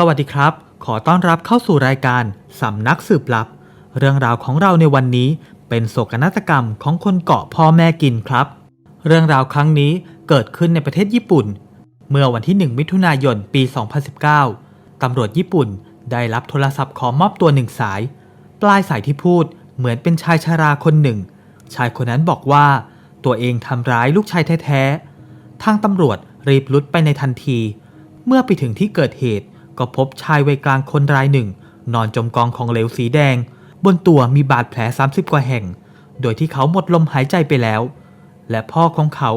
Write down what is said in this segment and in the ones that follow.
สวัสดีครับ ขอต้อนรับเข้าสู่รายการสำนักสืบลับ เรื่องราวของเราในวันนี้เป็นโศกนาฏกรรมของคนเกาะพ่อแม่กินครับ เรื่องราวครั้งนี้เกิดขึ้นในประเทศญี่ปุ่น เมื่อวันที่ 1 มิถุนายนปี 2019 ตำรวจญี่ปุ่นได้รับโทรศัพท์ขอมอบตัวหนึ่งสาย ปลายสายที่พูดเหมือนเป็นชายชาราคนหนึ่ง ชายคนนั้นบอกว่า ตัวเองทำร้ายลูกชายแท้ๆทางตำรวจรีบลุดไปในทันที เมื่อไปถึงที่เกิดเหตุ ก็พบชายวัยกลางคนรายหนึ่ง นอนจมกองของเหลวสีแดง บนตัวมีบาดแผล 30 กว่าแห่ง โดยที่เขาหมดลมหายใจไปแล้ว และพ่อของเขา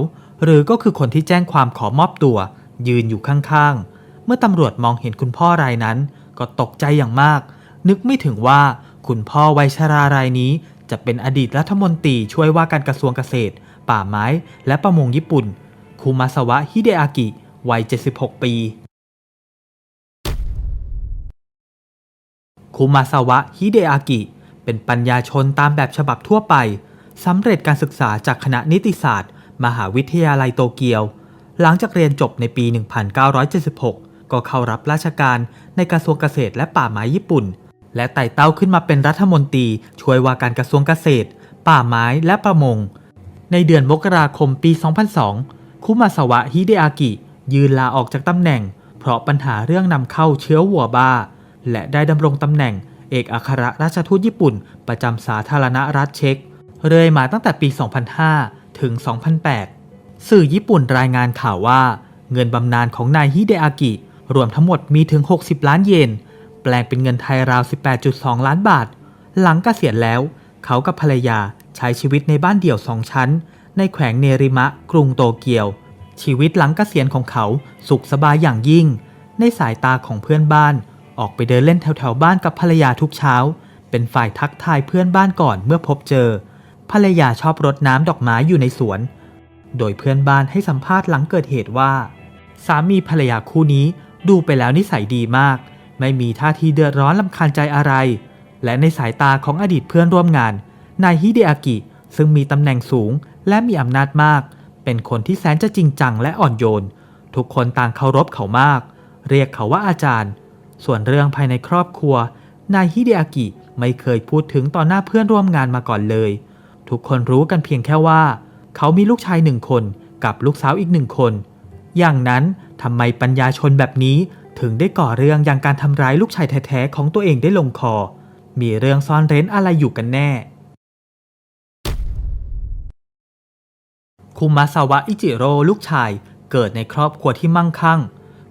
หรือก็คือคนที่แจ้งความขอมอบตัว ยืนอยู่ข้างๆ เมื่อตำรวจมองเห็นคุณพ่อรายนั้น ก็ตกใจอย่างมาก นึกไม่ถึงว่าคุณพ่อวัยชรารายนี้จะเป็นอดีตรัฐมนตรีช่วยว่าการกระทรวงเกษตร ป่าไม้ และประมงญี่ปุ่นคุมาสวะฮิเดอากิ วัย 76 ปี คุมาสวะฮิเดอากิ เป็นปัญญาชนตามแบบฉบับทั่วไปสำเร็จการศึกษาจากคณะนิติศาสตร์ มหาวิทยาลัยโตเกียว หลังจากเรียนจบในปี 1976 ก็เข้ารับราชการในกระทรวงเกษตรและป่าไม้ญี่ปุ่น และไต่เต้าขึ้นมาเป็นรัฐมนตรีช่วยว่าการกระทรวงเกษตร ป่าไม้และประมง ในเดือนมกราคมปี 2002 คุมาสวะฮิเดอากิ ยืนลาออกจากตำแหน่ง เพราะปัญหาเรื่องนำเข้าเชื้อวัวบ้า และได้ดำรงตำแหน่ง เอกอัครราชทูตญี่ปุ่น ประจำสาธารณรัฐเช็กเรื่อยมาตั้งแต่ปี 2005 ถึง 2008 สื่อญี่ปุ่นรายงานข่าวว่า เงินบำนาญของนายฮิเดอากิ รวมทั้งหมดมีถึง 60 ล้านเยน แปลงเป็นเงินไทยราว 18.2 ล้านบาท หลังเกษียณแล้ว เขากับภรรยาใช้ชีวิตในบ้านเดี่ยวสองชั้น ในแขวงเนริมะ กรุงโตเกียว ชีวิตหลังเกษียณของเขาสุขสบายอย่างยิ่ง ในสายตาของเพื่อนบ้าน ออกไปเดินเล่นแถวๆบ้านกับภรรยาทุกเช้า เป็นฝ่ายทักทายเพื่อนบ้านก่อนเมื่อพบเจอ ภรรยาชอบรดน้ำดอกไม้อยู่ในสวน โดยเพื่อนบ้านให้สัมภาษณ์หลังเกิดเหตุว่า สามีภรรยาคู่นี้ดูไปแล้วนิสัยดีมาก ไม่มีท่าทีเดือดร้อนลำคาญใจอะไร และในสายตาของอดีตเพื่อนร่วมงาน นายฮิเดอากิ ซึ่งมีตำแหน่งสูงและมีอำนาจมาก เป็นคนที่แสนจะจริงจังและอ่อนโยน ทุกคนต่างเคารพเขามาก เรียกเขาว่าอาจารย์ ส่วนเรื่องภายในครอบครัว นายฮิเดอากิไม่เคยพูดถึงต่อหน้าเพื่อนร่วมงานมาก่อนเลย ทุกคนรู้กันเพียงแค่ว่า เขามีลูกชายหนึ่งคนกับลูกสาวอีกหนึ่งคน อย่างนั้นทำไมปัญญาชนแบบนี้ถึงได้ก่อเรื่องอย่างการทำร้ายลูกชายแท้ๆของตัวเองได้ลงคอ มีเรื่องซ่อนเร้นอะไรอยู่กันแน่ คุมาสวะอิจิโร่ลูกชายเกิดในครอบครัวที่มั่งคั่ง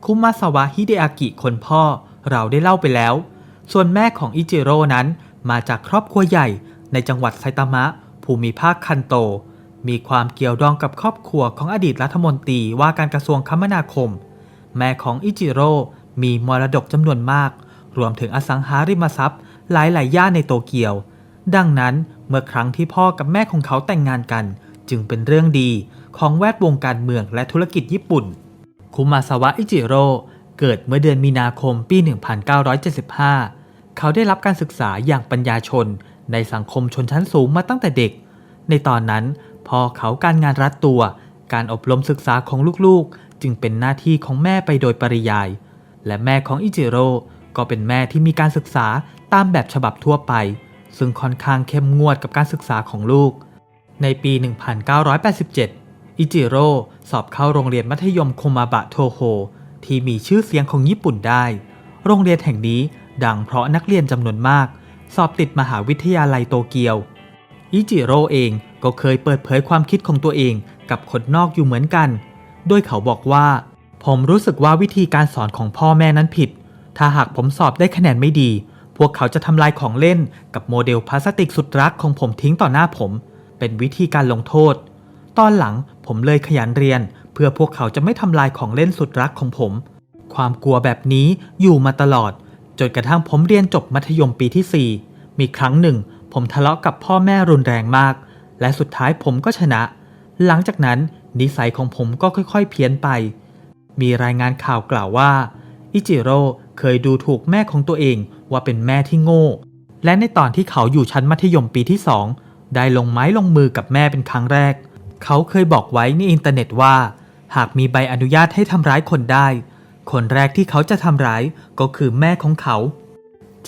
คุมาสวะฮิเดอากิคนพ่อ เราได้เล่าไปแล้ว ส่วนแม่ของอิจิโร่นั้นมาจากครอบครัวใหญ่ในจังหวัดไซตามะ ภูมิภาคคันโต มีความเกี่ยวดองกับครอบครัวของอดีตรัฐมนตรีว่าการกระทรวงคมนาคม แม่ของอิจิโร่มีมรดกจำนวนมาก รวมถึงอสังหาริมทรัพย์ หลายๆ ย่านในโตเกียว ดังนั้นเมื่อครั้งที่พ่อกับแม่ของเขาแต่งงานกัน จึงเป็นเรื่องดีของแวดวงการเมืองและธุรกิจญี่ปุ่น คุมาสวะอิจิโร่ เกิดเมื่อเดือนมีนาคมปี 1975 เขาได้รับการศึกษาอย่างปัญญาชนในสังคมชนชั้นสูงมาตั้งแต่เด็ก ในตอนนั้นพอเขาการงานรัดตัว การอบรมศึกษาของลูกๆ จึงเป็นหน้าที่ของแม่ไปโดยปริยาย และแม่ของอิจิโร่ก็เป็นแม่ที่มีการศึกษาตามแบบฉบับทั่วไป ซึ่งค่อนข้างเข้มงวดกับการศึกษาของลูก ในปี 1987 อิจิโร่สอบเข้าโรงเรียนมัธยมโคมาบะโทโฮ ที่มีชื่อเสียงของญี่ปุ่นได้ โรงเรียนแห่งนี้ดังเพราะนักเรียนจำนวนมาก สอบติดมหาวิทยาลัยโตเกียว อิจิโร่เองก็เคยเปิดเผยความคิดของตัวเองกับคนนอกอยู่เหมือนกัน โดยเขาบอกว่า ผมรู้สึกว่าวิธีการสอนของพ่อแม่นั้นผิด ถ้าหากผมสอบได้คะแนนไม่ดี พวกเขาจะทำลายของเล่นกับโมเดลพลาสติกสุดรักของผมทิ้งต่อหน้าผม เป็นวิธีการลงโทษ ตอนหลังผมเลยขยันเรียน เพื่อพวกเขาจะไม่ทำลายของเล่นสุดรักของผม ความกลัวแบบนี้อยู่มาตลอด จนกระทั่งผมเรียนจบมัธยมปีที่ 4 มีครั้งหนึ่ง ผมทะเลาะกับพ่อแม่รุนแรงมาก และสุดท้ายผมก็ชนะ หลังจากนั้นนิสัยของผมก็ค่อยๆ เพี้ยนไป มีรายงานข่าวกล่าวว่าอิจิโร่เคยดูถูกแม่ของตัวเองว่าเป็นแม่ที่โง่ และในตอนที่เขาอยู่ชั้นมัธยมปีที่สองได้ลงไม้ลงมือกับแม่เป็นครั้งแรก เขาเคยบอกไว้ในอินเทอร์เน็ตว่า หากมีใบอนุญาตให้ทำร้ายคนได้ คนแรกที่เขาจะทำร้ายก็คือแม่ของเขา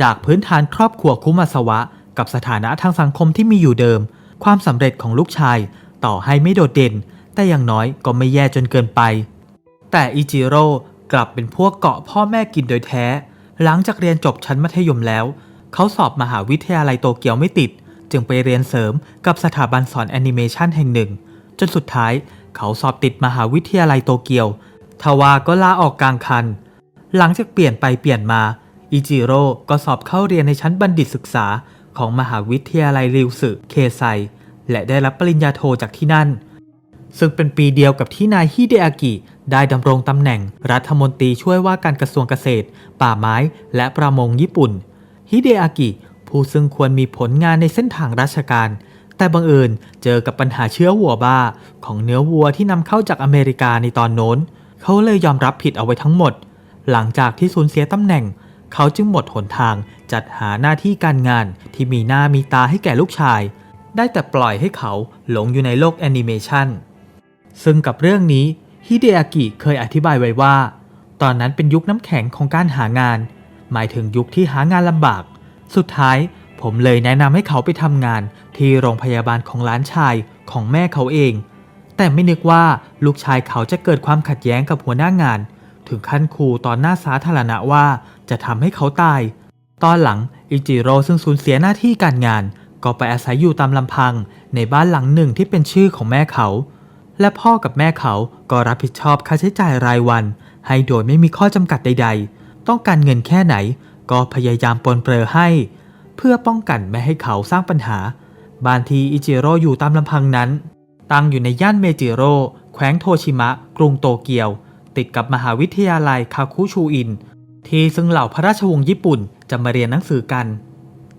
จากพื้นฐานครอบครัวคุมาสวะ กับสถานะทางสังคมที่มีอยู่เดิม ความสำเร็จของลูกชาย ต่อให้ไม่โดดเด่น แต่อย่างน้อยก็ไม่แย่จนเกินไป แต่อิจิโร่กลับเป็นพวกเกาะพ่อแม่กินโดยแท้ หลังจากเรียนจบชั้นมัธยมแล้ว เขาสอบมหาวิทยาลัยโตเกียวไม่ติด จึงไปเรียนเสริมกับสถาบันสอนแอนิเมชันแห่งหนึ่ง จนสุดท้าย เขาสอบติดมหาวิทยาลัยโตเกียวทว่าก็ลาออกกลางคัน หลังจากเปลี่ยนไปเปลี่ยนมา อิจิโร่ก็สอบเข้าเรียนในชั้นบัณฑิตศึกษาของมหาวิทยาลัยริวสึเคไซ และได้รับปริญญาโทจากที่นั่น ซึ่งเป็นปีเดียวกับที่นายฮิเดอากิได้ดำรงตำแหน่งรัฐมนตรีช่วยว่าการกระทรวงเกษตร ป่าไม้ และประมงญี่ปุ่น ฮิเดอากิผู้ซึ่งควรมีผลงานในเส้นทางราชการ แต่บังเอิญเจอกับปัญหาเชื้อวัวบ้า ของเนื้อวัวที่นำเข้าจากอเมริกาในตอนโน้น เขาเลยยอมรับผิดเอาไว้ทั้งหมด หลังจากที่สูญเสียตำแหน่ง เขาจึงหมดหนทางจัดหาหน้าที่การงานที่มีหน้ามีตาให้แก่ลูกชาย ได้แต่ปล่อยให้เขาหลงอยู่ในโลกแอนิเมชันซึ่งกับเรื่องนี้ฮิเดอากิเคยอธิบายไว้ว่า ตอนนั้นเป็นยุคน้ำแข็งของการหางาน หมายถึงยุคที่หางานลำบาก สุดท้าย ผมเลยแนะนำให้เขาไปทำงานที่โรงพยาบาลของหลานชายของแม่เขาเอง แต่ไม่นึกว่าลูกชายเขาจะเกิดความขัดแย้งกับหัวหน้างาน ถึงขั้นขู่ตอนหน้าสาธารณะว่าจะทำให้เขาตาย ตอนหลังอิจิโร่ซึ่งสูญเสียหน้าที่การงาน ก็ไปอาศัยอยู่ตามลำพังในบ้านหลังหนึ่งที่เป็นชื่อของแม่เขา และพ่อกับแม่เขาก็รับผิดชอบค่าใช้จ่ายรายวัน ให้โดยไม่มีข้อจำกัดใด ๆ ต้องการเงินแค่ไหน ก็พยายามปลนเปลอให้ เพื่อป้องกันไม่ให้เขาสร้างปัญหา บ้านที่อิจิโร่อยู่ตามลำพังนั้น ตั้งอยู่ในย่านเมจิโร่แขวงโทชิมะ กรุงโตเกียว ติดกับมหาวิทยาลัยคาคุชูอิน ที่ซึ่งเหล่าพระราชวงศ์ญี่ปุ่นจะมาเรียนหนังสือกัน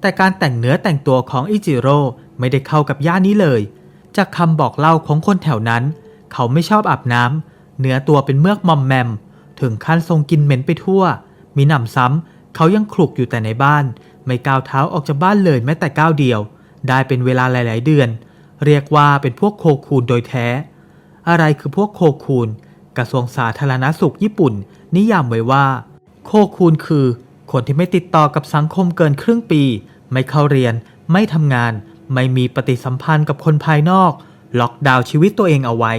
แต่การแต่งเนื้อแต่งตัวของอิจิโร่ไม่ได้เข้ากับย่านนี้เลย จากคำบอกเล่าของคนแถวนั้น เขาไม่ชอบอาบน้ำเนื้อตัวเป็นเมือกมอมแมม ถึงขั้นทรงกินเหม็นไปทั่ว มีหนำซ้ำเขายังคลุกอยู่แต่ในบ้าน ไม่ก้าวเท้าออกจากบ้านเลยแม้แต่ก้าวเดียว ได้เป็นเวลาหลาย ๆ เดือน เรียกว่าเป็นพวกโคคูนโดยแท้ อะไรคือพวกโคคูนกระทรวงสาธารณสุขญี่ปุ่น นิยามไว้ว่า โคคูนคือ คนที่ไม่ติดต่อกับสังคมเกินครึ่งปี ไม่เข้าเรียน ไม่ทำงาน ไม่มีปฏิสัมพันธ์กับคนภายนอก ล็อกดาวน์ชีวิตตัวเองเอาไว้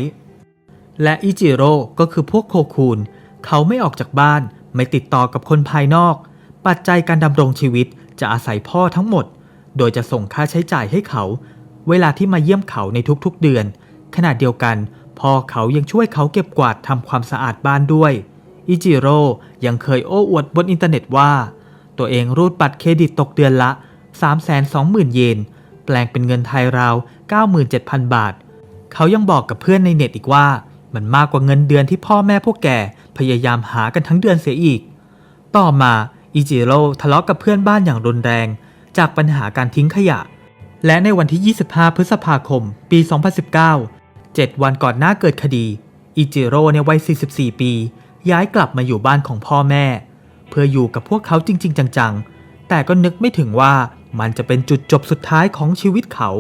และอิจิโร่ก็คือพวกโคคูนเขาไม่ออกจากบ้าน ไม่ติดต่อกับคนภายนอก ปัจจัยการดำรงชีวิต จะอาศัยพ่อทั้งหมด โดยจะส่งค่าใช้จ่ายให้เขา เวลาที่มาเยี่ยมเขาในทุกๆเดือน ขณะเดียวกัน พ่อเขายังช่วยเขาเก็บกวาดทำความสะอาดบ้านด้วย อิจิโร่ยังเคยโอ้อวดบนอินเทอร์เน็ตว่า ตัวเองรูดบัตรเครดิตตกเดือนละ 320,000 เยน แปลงเป็นเงินไทยราว 97,000 บาท เขายังบอกกับเพื่อนในเน็ตอีกว่า มันมากกว่าเงินเดือนที่พ่อแม่พวกแกพยายามหากันทั้งเดือนเสียอีก ต่อมา อิจิโร่ทะเลาะกับเพื่อนบ้านอย่างรุนแรง จากปัญหาการทิ้งขยะ และในวันที่ 25 พฤษภาคม ปี 2019 7 วันก่อนหน้าเกิดคดี อิจิโร่ในวัย 44 ปี ย้ายกลับมาอยู่บ้านของพ่อแม่ เพื่ออยู่กับพวกเขาจริง ๆ จังๆ แต่ก็นึกไม่ถึงว่ามันจะเป็นจุดจบสุดท้ายของชีวิตเขา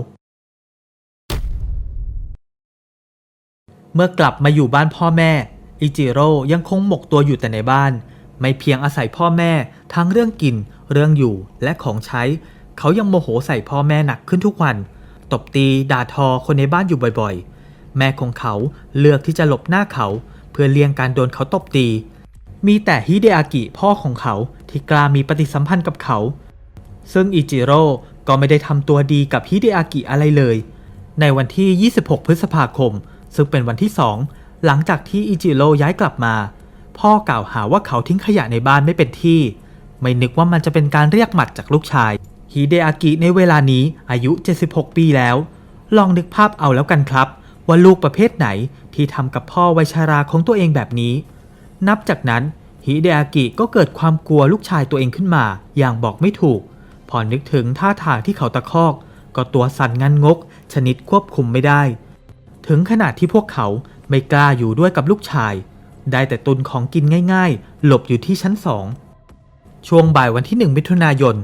เมื่อกลับมาอยู่บ้านพ่อแม่ อิจิโร่ยังคงหมกตัวอยู่แต่ในบ้าน ไม่เพียงอาศัยพ่อแม่ ทั้งเรื่องกิน เรื่องอยู่และของใช้ เขายังโมโหใส่พ่อแม่หนักขึ้นทุกวัน ตบตีด่าทอคนในบ้านอยู่บ่อยๆ แม่ของเขาเลือกที่จะหลบหน้าเขา เพื่อเลี่ยงการโดนเขาตบตี มีแต่ฮิเดอากิพ่อของเขาที่กล้ามีปฏิสัมพันธ์กับเขา ซึ่งอิจิโร่ก็ไม่ได้ทำตัวดีกับฮิเดอากิอะไรเลย ในวันที่ 26 พฤษภาคม ซึ่งเป็นวันที่2หลังจากที่อิจิโร่ย้ายกลับมา พ่อกล่าวหาว่าเขาทิ้งขยะในบ้านไม่เป็นที่ ไม่นึกว่ามันจะเป็นการเรียกหมัดจากลูกชายฮิเดอากิในเวลานี้อายุ 76 ปีแล้ว ลองนึกภาพเอาแล้วกันครับ ว่าลูกประเภทไหนที่ทำกับพ่อวัยชาราของตัวเองแบบนี้ นับจากนั้นฮิเดอากิก็เกิดความกลัวลูกชายตัวเองขึ้นมา อย่างบอกไม่ถูก พอนึกถึงท่าทางที่เขาตะคอก ก็ตัวสั่นงันงก ชนิดควบคุมไม่ได้ ถึงขนาดที่พวกเขาไม่กล้าอยู่ด้วยกับลูกชาย ได้แต่ตุนของกินง่าย ๆ หลบอยู่ที่ชั้นสอง ช่วงบ่ายวันที่หนึ่งมิถุนายน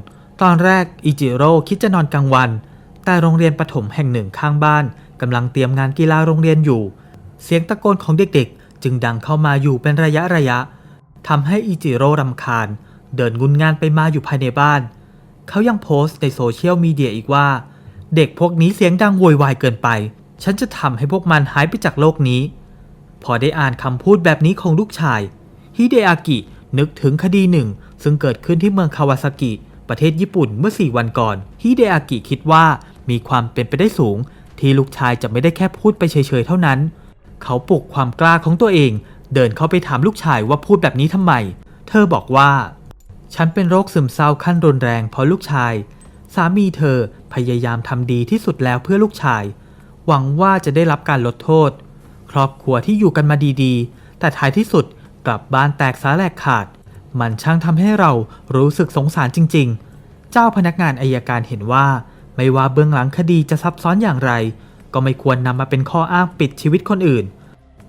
ตอนแรกอิจิโร่คิดจะนอนกลางวัน แต่โรงเรียนประถมแห่งหนึ่งข้างบ้านกำลังเตรียมงานกีฬาโรงเรียนอยู่ เสียงตะโกนของเด็กๆ จึงดังเข้ามาอยู่เป็นระยะระยะทำให้อิจิโร่รำคาญ เดินงุนงานไปมาอยู่ภายในบ้าน เขายังโพสต์ในโซเชียลมีเดียอีกว่า เด็กพวกนี้เสียงดังโวยวายเกินไป ฉันจะทำให้พวกมันหายไปจากโลกนี้ พอได้อ่านคำพูดแบบนี้ของลูกชายฮิเดอากิ นึกถึงคดีหนึ่ง ซึ่งเกิดขึ้นที่เมืองคาวาซากิ ประเทศญี่ปุ่นเมื่อ 4 วันก่อนฮิเดอากิคิดว่ามีความเป็นไปได้สูง ที่ลูกชายจะไม่ได้แค่พูดไปเฉยๆเท่านั้น เขาปลุกความกล้าของตัวเอง เดินเข้าไปถามลูกชายว่าพูดแบบนี้ทำไม เธอบอกว่า ฉันเป็นโรคซึมเศร้าขั้นรุนแรงเพราะลูกชาย สามีเธอพยายามทำดีที่สุดแล้วเพื่อลูกชาย หวังว่าจะได้รับการลดโทษ ครอบครัวที่อยู่กันมาดีๆ แต่ท้ายที่สุด กลับบ้านแตกสาแหลกขาด มันช่างทำให้เรารู้สึกสงสารจริง ๆ เจ้าพนักงานอายการเห็นว่า ไม่ว่าเบื้องหลังคดีจะซับซ้อนอย่างไร ก็ไม่ควรนำมาเป็นข้ออ้างปิดชีวิตคนอื่น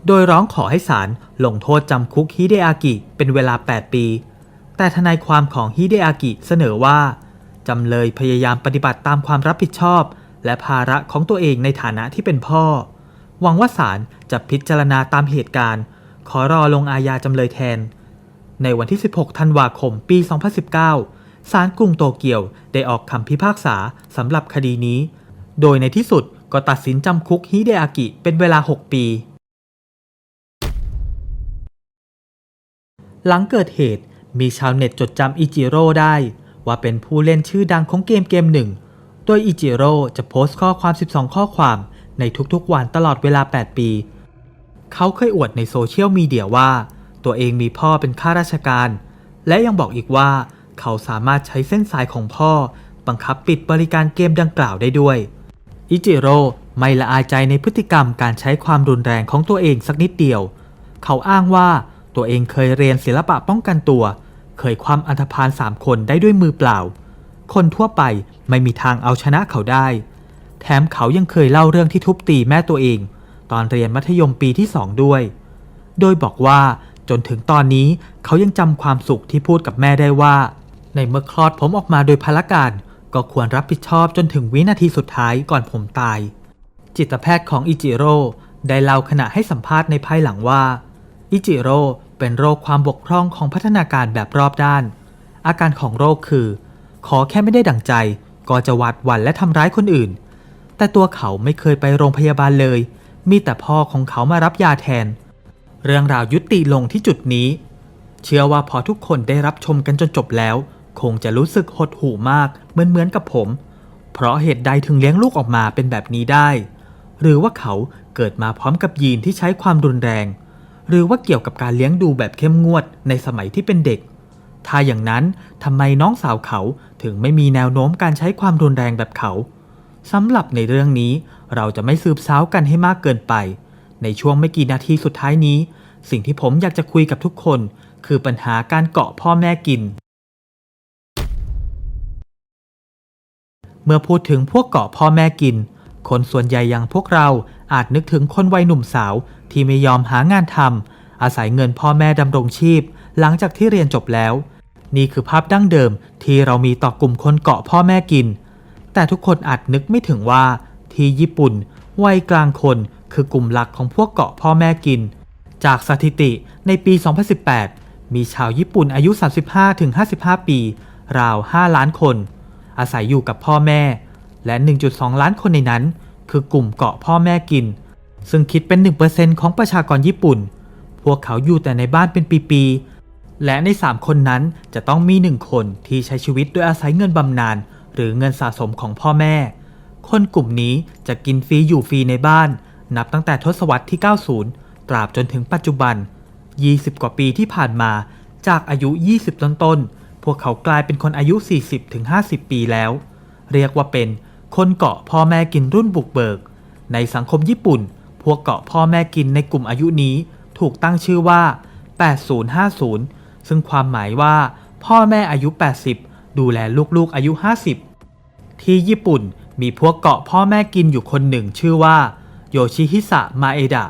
โดยร้องขอให้ศาลลงโทษจำคุกฮิเดอากิเป็นเวลา 8 ปี แต่ทนายความของฮิเดอากิเสนอว่าจำเลยพยายามปฏิบัติตามความรับผิดชอบ และภาระของตัวเองในฐานะที่เป็นพ่อ หวังว่าศาลจะพิจารณาตามเหตุการณ์ ขอรอลงอาญาจำเลยแทน ในวันที่ 16 ธันวาคม ปี 2019 ศาลกรุงโตเกียวได้ออกคำพิพากษาสำหรับคดีนี้ โดยในที่สุดก็ตัดสินจำคุกฮิเดอากิเป็นเวลา 6 ปี หลังเกิดเหตุมีชาวเน็ตจดจำอิจิโร่ได้ ว่าเป็นผู้เล่นชื่อดังของเกมเกมหนึ่ง โดยอิจิโร่จะโพสต์ข้อความ 12 ข้อความในทุกๆวันตลอดเวลา 8 ปี เขาเคยอวดในโซเชียลมีเดียว่า ตัวเองมีพ่อเป็นข้าราชการ และยังบอกอีกว่า เขาสามารถใช้เส้นสายของพ่อ บังคับปิดบริการเกมดังกล่าวได้ด้วย อิจิโร่ไม่ละอายใจในพฤติกรรมการใช้ความรุนแรงของตัวเองสักนิดเดียว เขาอ้างว่าตัวเองเคยเรียนศิลปะป้องกันตัว เคยคว่ำอันธพาลสามคนได้ด้วยมือเปล่า คนทั่วไปไม่มีทางเอาชนะเขาได้ แถมเขายังเคยเล่าเรื่องที่ทุบตีแม่ตัวเอง ตอนเรียนมัธยมปีที่สองด้วย โดยบอกว่าจนถึงตอนนี้เขายังจำความสุขที่พูดกับแม่ได้ว่า ในเมื่อคลอดผมออกมาโดยพละการ ก็ควรรับผิดชอบจนถึงวินาทีสุดท้ายก่อนผมตาย จิตแพทย์ของอิจิโร่ได้เล่าขณะให้สัมภาษณ์ในภายหลังว่าอิจิโร่เป็นโรคความบกพร่องของพัฒนาการแบบรอบด้าน อาการของโรคคือ ขอแค่ไม่ได้ดั่งใจ ก็จะหวาดหวั่นและทำร้ายคนอื่น แต่ตัวเขาไม่เคยไปโรงพยาบาลเลย มีแต่พ่อของเขามารับยาแทน เรื่องราวยุติลงที่จุดนี้ เชื่อว่าพอทุกคนได้รับชมกันจนจบแล้ว คงจะรู้สึกหดหู่มากเหมือนเหมือนกับผม เพราะเหตุใดถึงเลี้ยงลูกออกมาเป็นแบบนี้ได้ หรือว่าเขาเกิดมาพร้อมกับยีนที่ใช้ความรุนแรง หรือว่าเกี่ยวกับการเลี้ยงดูแบบเข้มงวดในสมัยที่เป็นเด็ก ถ้าอย่างนั้นทำไมน้องสาวเขาถึงไม่มีแนวโน้มการใช้ความรุนแรงแบบเขาสำหรับในเรื่องนี้ เราจะไม่สืบสาวกันให้มากเกินไป ในช่วงไม่กี่นาทีสุดท้ายนี้ สิ่งที่ผมอยากจะคุยกับทุกคน คือปัญหาการเกาะพ่อแม่กิน เมื่อพูดถึงพวกเกาะพ่อแม่กิน คนส่วนใหญ่อย่างพวกเราอาจนึกถึงคนวัยหนุ่มสาว ที่ไม่ยอมหางานทำอาศัยเงินพ่อแม่ดำรงชีพ หลังจากที่เรียนจบแล้ว นี่คือภาพดั้งเดิมที่เรามีต่อกลุ่มคนเกาะพ่อแม่กิน แต่ทุกคนอาจนึกไม่ถึงว่า ที่ญี่ปุ่น วัยกลางคนคือกลุ่มหลักของพวกเกาะพ่อแม่กิน จากสถิติในปี 2018 มีชาวญี่ปุ่นอายุ 35-55 ปี ราว 5 ล้านคน อาศัยอยู่กับพ่อแม่ และ 1.2 ล้านคนในนั้น คือกลุ่มเกาะพ่อแม่กิน ซึ่งคิดเป็น 1%ของประชากรญี่ปุ่น พวกเขาอยู่แต่ในบ้านเป็นปีๆ และใน 3 คนนั้นจะต้องมี 1 คนที่ใช้ชีวิตโดยอาศัยเงินบำนาญหรือเงินสะสมของพ่อแม่ คนกลุ่มนี้จะกินฟรีอยู่ฟรีในบ้าน นับตั้งแต่ทศวรรษที่ 90 ตราบจนถึงปัจจุบัน 20 กว่าปีที่ผ่านมา จากอายุ 20 ต้นๆ พวกเขากลายเป็นคนอายุ 40-50 ปีแล้ว เรียกว่าเป็นคนเกาะพ่อแม่กินรุ่นบุกเบิก ในสังคมญี่ปุ่น พวกเกาะพ่อแม่กินในกลุ่มอายุนี้ ถูกตั้งชื่อว่า 8050 ซึ่งความหมายว่า พ่อแม่อายุ 80 ดูแลลูกๆอายุ 50 ที่ญี่ปุ่น มีพวกเกาะพ่อแม่กินอยู่คนหนึ่งชื่อว่า โยชิฮิสะมาเอดะ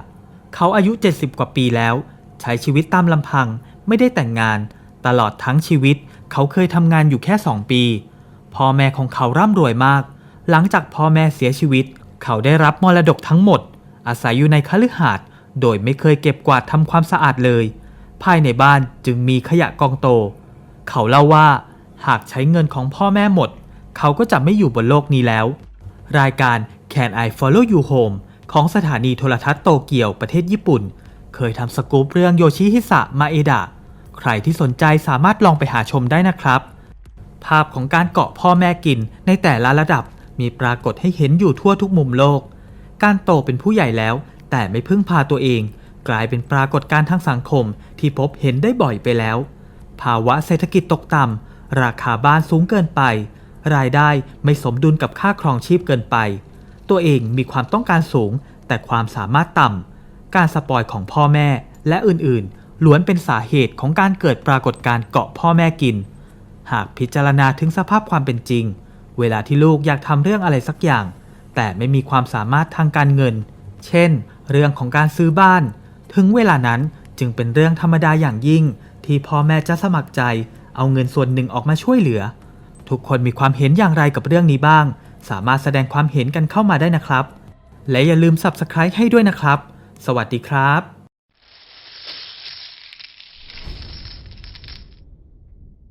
เขาอายุ 70 กว่าปีแล้ว ใช้ชีวิตตามลำพังไม่ได้แต่งงาน ตลอดทั้งชีวิต เขาเคยทำงานอยู่แค่ 2 ปี พ่อแม่ของเขาร่ำรวยมาก หลังจากพ่อแม่เสียชีวิต เขาได้รับมรดกทั้งหมด อาศัยอยู่ในคฤหาสน์โดยไม่เคยเก็บกวาดทำความสะอาดเลย ภายในบ้านจึงมีขยะกองโต เขาเล่าว่า หากใช้เงินของพ่อแม่หมด เขาก็จะไม่อยู่บนโลกนี้แล้ว รายการ Can I Follow You Home ของสถานีโทรทัศน์โตเกียวประเทศญี่ปุ่น เคยทำสกู๊ปเรื่องโยชิฮิสะมาเอดะ ใครที่สนใจสามารถลองไปหาชมได้นะครับ ภาพของการเกาะพ่อแม่กินในแต่ละระดับมีปรากฏให้เห็นอยู่ทั่วทุกมุมโลก การโตเป็นผู้ใหญ่แล้ว แต่ไม่พึ่งพาตัวเอง กลายเป็นปรากฏการณ์ทางสังคมที่พบเห็นได้บ่อยไปแล้ว ภาวะเศรษฐกิจตกต่ำราคาบ้านสูงเกินไป รายได้ไม่สมดุลกับค่าครองชีพเกินไป ตัวเองมีความต้องการสูง แต่ความสามารถต่ำ การสปอยของพ่อแม่และอื่นๆ ล้วนเป็นสาเหตุของการเกิดปรากฏการณ์เกาะพ่อแม่กิน หากพิจารณาถึงสภาพความเป็นจริง เวลาที่ลูกอยากทำเรื่องอะไรสักอย่าง แต่ไม่มีความสามารถทางการเงิน เช่น เรื่องของการซื้อบ้าน ถึงเวลานั้นจึงเป็นเรื่องธรรมดาอย่างยิ่ง ที่พ่อแม่จะสมัครใจ เอาเงินส่วนหนึ่งออกมาช่วยเหลือ ทุกคนมีความเห็นอย่างไรกับเรื่องนี้บ้าง สามารถแสดงความเห็นกันเข้ามาได้นะครับ และอย่าลืม Subscribe ให้ด้วยนะครับ สวัสดีครับ